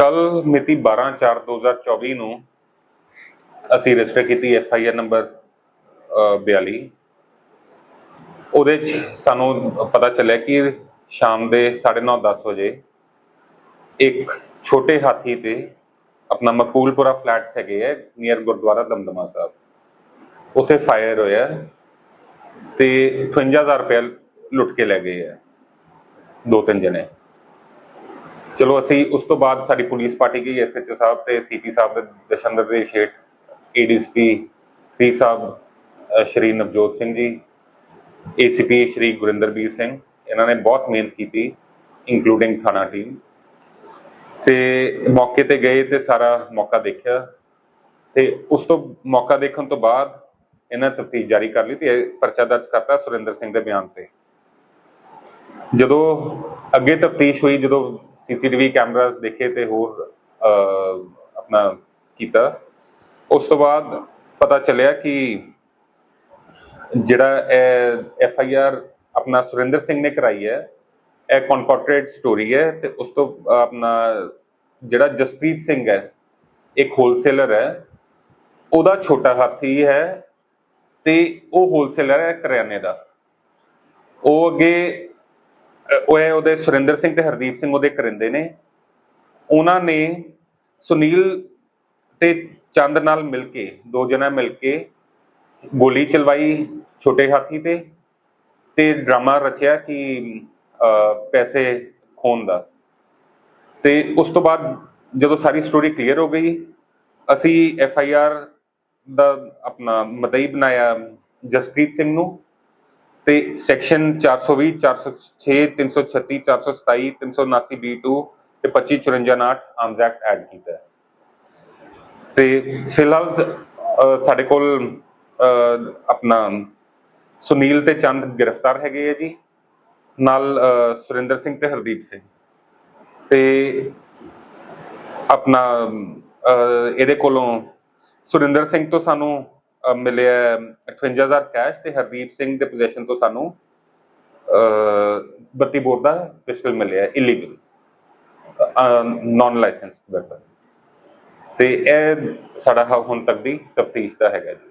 ਕੱਲ ਮਿਤੀ 12/4/2024 ਨੂੰ ਅਸੀਂ ਰਜਿਸਟਰ ਕੀਤੀ ਐਫ ਆਈ ਆਰ ਨੰਬਰ 42 ਉਹਦੇ ਚ ਸਾਨੂੰ ਪਤਾ ਚੱਲਿਆ ਕਿ ਸ਼ਾਮ ਦੇ 9:30 10 ਵਜੇ ਇੱਕ ਛੋਟੇ ਹਾਥੀ ਤੇ ਆਪਣਾ ਮਕਬੂਲਪੁਰਾ ਫਲੈਟਸ ਹੈਗੇ ਹੈ ਨੀਅਰ ਗੁਰਦੁਆਰਾ ਦਮਦਮਾ ਸਾਹਿਬ। ਉੱਥੇ ਫਾਇਰ ਹੋਇਆ ਤੇ 55000 ਰੁਪਏ ਲੁੱਟ ਕੇ ਲੈ ਗਏ ਹੈ ਦੋ ਤਿੰਨ ਜਣੇ। ਚਲੋ, ਅਸੀਂ ਉਸ ਤੋਂ ਬਾਅਦ ਸਾਡੀ ਪੁਲਿਸ ਪਾਰਟੀ ਗਈ ਐਸਐਚਓ ਸਾਹਿਬ ਤੇ ਸੀਪੀ ਸਾਹਿਬ ਦੇ ਦਰਸ਼ਨ ਦੇ ਸ਼ੇਠ ਏਡੀਸੀਪੀ ਸੀ ਸਾਹਿਬ ਸ਼੍ਰੀ ਨਵਜੋਤ ਸਿੰਘ ਜੀ ਏਸੀਪੀ ਸ਼੍ਰੀ ਗੁਰਿੰਦਰਬੀਰ ਸਿੰਘ, ਇਹਨਾਂ ਨੇ ਬਹੁਤ ਮਿਹਨਤ ਕੀਤੀ ਇਨਕਲੂਡਿੰਗ ਥਾਣਾ ਟੀਮ ਤੇ ਮੌਕੇ ਤੇ ਗਏ ਤੇ ਸਾਰਾ ਮੌਕਾ ਦੇਖਿਆ। ਤੇ ਉਸ ਤੋਂ ਮੌਕਾ ਦੇਖਣ ਤੋਂ ਬਾਅਦ ਇਹਨਾਂ ਤਫਤੀਸ਼ ਜਾਰੀ ਕਰ ਲਈ ਤੇ ਪਰਚਾ ਦਰਜ ਕਰਤਾ ਸੁਰਿੰਦਰ ਸਿੰਘ ਦੇ ਬਿਆਨ ਤੇ। ਜਦੋਂ ਅੱਗੇ ਤਫਤੀਸ਼ ਹੋਈ, ਜਦੋਂ ਸੀਸੀਟੀਵੀ ਕੈਮਰਾਸ ਦੇਖੇ ਤੇ ਹੋਰ ਆਪਣਾ ਕੀਤਾ। ਉਸ ਤੋਂ ਬਾਅਦ ਪਤਾ ਚੱਲਿਆ ਕਿ ਜਿਹੜਾ ਐਫ ਆਈ ਆਰ ਆਪਣਾ ਸੁਰਿੰਦਰ ਸਿੰਘ ਨੇ ਕਰਾਈ ਹੈ, ਇਹ ਕਨਕੋਰਟਰੇਟ ਸਟੋਰੀ ਹੈ ਤੇ ਉਸ ਤੋਂ, ਆਪਣਾ ਜਿਹੜਾ ਜਸਪ੍ਰੀਤ ਸਿੰਘ ਹੈ, ਇੱਕ ਹੋਲਸੇਲਰ ਹੈ, ਉਹਦਾ ਛੋਟਾ ਹਾਥੀ ਹੈ ਤੇ ਉਹ ਹੋਲਸੇਲਰ ਹੈ ਕਰਿਆਨੇ ਦਾ। ਉਹ ਅੱਗੇ ਉਹ ਹੈ ਉਹਦੇ ਸੁਰਿੰਦਰ ਸਿੰਘ ਤੇ ਹਰਦੀਪ ਸਿੰਘ ਉਹਦੇ ਕਰਿੰਦੇ ਨੇ। ਉਹਨਾਂ ਨੇ ਸੁਨੀਲ ਤੇ ਚੰਦ ਨਾਲ ਮਿਲ ਕੇ, ਦੋ ਜਣਾ ਮਿਲ ਕੇ ਗੋਲੀ ਚਲਵਾਈ ਛੋਟੇ ਹਾਥੀ ਤੇ ਤੇ ਡਰਾਮਾ ਰਚਿਆ ਕਿ ਪੈਸੇ ਖੋਣ ਦਾ। ਤੇ ਉਸ ਤੋਂ ਬਾਅਦ ਜਦੋਂ ਸਾਰੀ ਸਟੋਰੀ ਕਲੀਅਰ ਹੋ ਗਈ, ਅਸੀਂ ਐਫ ਆਈ ਆਰ ਦਾ ਆਪਣਾ ਮਦਈ ਬਣਾਇਆ ਜਸਪ੍ਰੀਤ ਸਿੰਘ ਨੂੰ। ਤੇ ਸੈਕਸ਼ਨ 420 406 336 427 379 B2 ਤੇ 2554 ਆਰਮਸ ਐਕਟ ਐਡ ਕੀਤਾ ਹੈ। ਤੇ ਫਿਲਹਾਲ ਸਾਡੇ ਕੋਲ ਆਪਣਾ ਸੁਨੀਲ ਤੇ ਚੰਦ ਗ੍ਰਿਫਤਾਰ ਹੈਗੇ ਆ ਜੀ ਨਾਲ ਸੁਰਿੰਦਰ ਸਿੰਘ ਤੇ ਹਰਦੀਪ ਸਿੰਘ ਤੇ ਆਪਣਾ ਇਹਦੇ ਕੋਲੋਂ ਸੁਰਿੰਦਰ ਸਿੰਘ ਤੋਂ ਸਾਨੂੰ ਮਿਲਿਆ 58000 ਕੈਸ਼ ਤੇ ਹਰਦੀਪ ਸਿੰਘ ਦੇ ਪੋਜੀਸ਼ਨ ਤੋਂ ਸਾਨੂੰ ਅਹ, 32 ਬੋਰ ਦਾ ਪਿਸਟਲ ਮਿਲਿਆ ਇਲੀਗਲ ਨਾਨ ਲਾਇਸੈਂਸ ਵੈਪਨ ਤੇ ਇਹ ਸਾਡਾ ਹੁਣ ਤੱਕ ਦੀ ਤਫਤੀਸ਼ ਦਾ ਹੈਗਾ ਜੀ।